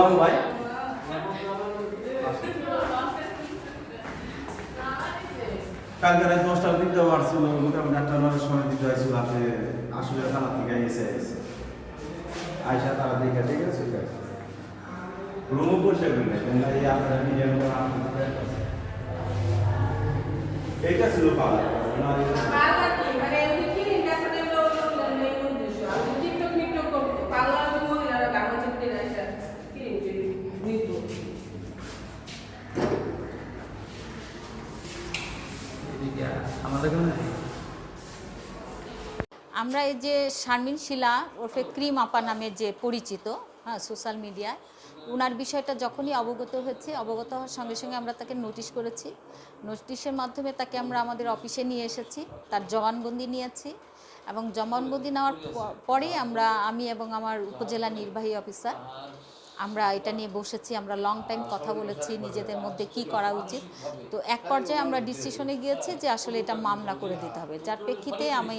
গোলাম ভাই। কালকে রাত দশটার দিক দেওয়া আসছিল মোটামুটি একটা নটার সময় দিতে হয়েছিল আপনি আসলে থানা থেকে এসে আয়সা তারা দেখে ঠিক আছে। রুমও পরিষ্কার করে নেই এইটা ছিল পালা ওনার এই- আমরা এই যে শারমিন শিলা ওরফে ক্রিম আপা নামে যে পরিচিত হ্যাঁ সোশ্যাল মিডিয়ায় ওনার বিষয়টা যখনই অবগত হয়েছে, অবগত হওয়ার সঙ্গে সঙ্গে আমরা তাকে নোটিশ করেছি। নোটিশের মাধ্যমে তাকে আমরা আমাদের অফিসে নিয়ে এসেছি, তার জবানবন্দি নিয়েছি এবং জবানবন্দি নেওয়ার প- পরে আমরা আমি এবং আমার উপজেলা নির্বাহী অফিসার আমরা এটা নিয়ে বসেছি, আমরা লং টাইম কথা বলেছি, নিজেদের মধ্যে কি করা উচিত। তো এক পর্যায়ে আমরা ডিসিশনে গিয়েছি যে আসলে এটা মামলা করে দিতে হবে। যার প্রেক্ষিতে আমি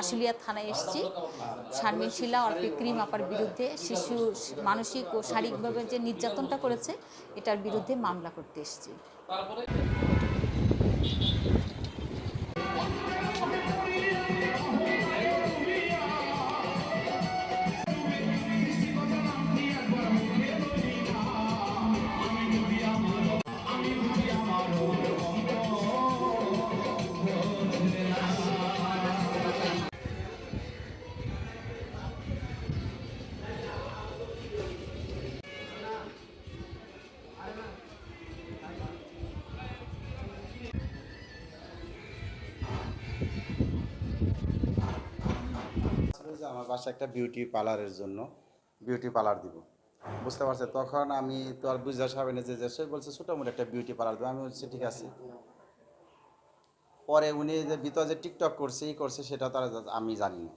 আশুলিয়া থানায় এসেছি। শারমিন শিলা ক্রিম আপার বিরুদ্ধে শিশু, মানসিক ও শারীরিকভাবে যে নির্যাতনটা করেছে, এটার বিরুদ্ধে মামলা করতে এসেছি। আমার বাসা একটা বিউটি পার্লারের জন্য বিউটি পার্লার দিব। বুঝতে পারছে? তখন আমি তো আর বুঝতে পারবে না যে সে বলছে মোটো একটা বিউটি পার্লার দেবো। আমি বলছি, ঠিক আছে। পরে উনি যে ভিতরে যে টিকটক করছে, ই করছে, সেটা তারা আমি জানি না।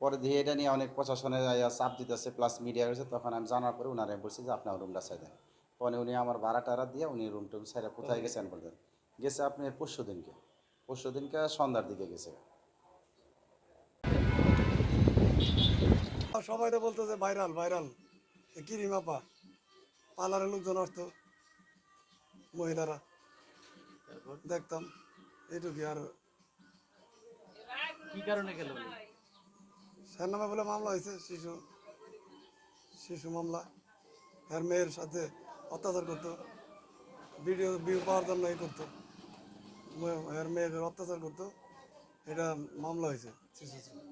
পরে দিয়ে এটা নিয়ে অনেক প্রশাসনে চাপ দিতেছে প্লাস মিডিয়া হয়েছে তখন আমি জানার পরে উনারে বলছি যে, আপনার রুমটা চাই দেন। পরে উনি আমার ভাড়া টাড়া দিয়ে উনি রুম টুম সাইডে কোথায় গেছেন বলতেন গেছে আপনি পরশু দিনকে পরশু দিনকে সন্ধ্যার দিকে গেছে। সবাই তো বলতো যে ভাইরাল। ভাইরাল কিরি মাপা? পার্লারের লোকজন আসতো মহিলারা। দেখতাম এইটুকুই আর কি কারণে গেল? স্যার নামে বলে মামলা হয়েছে শিশু শিশু মামলা। এর মেয়ের সাথে অত্যাচার করতো ভিডিও ভিউ পাওয়ার জন্য এই করতো। মে- এর মেয়েকে অত্যাচার করতো এটা মামলা হয়েছে শিশু।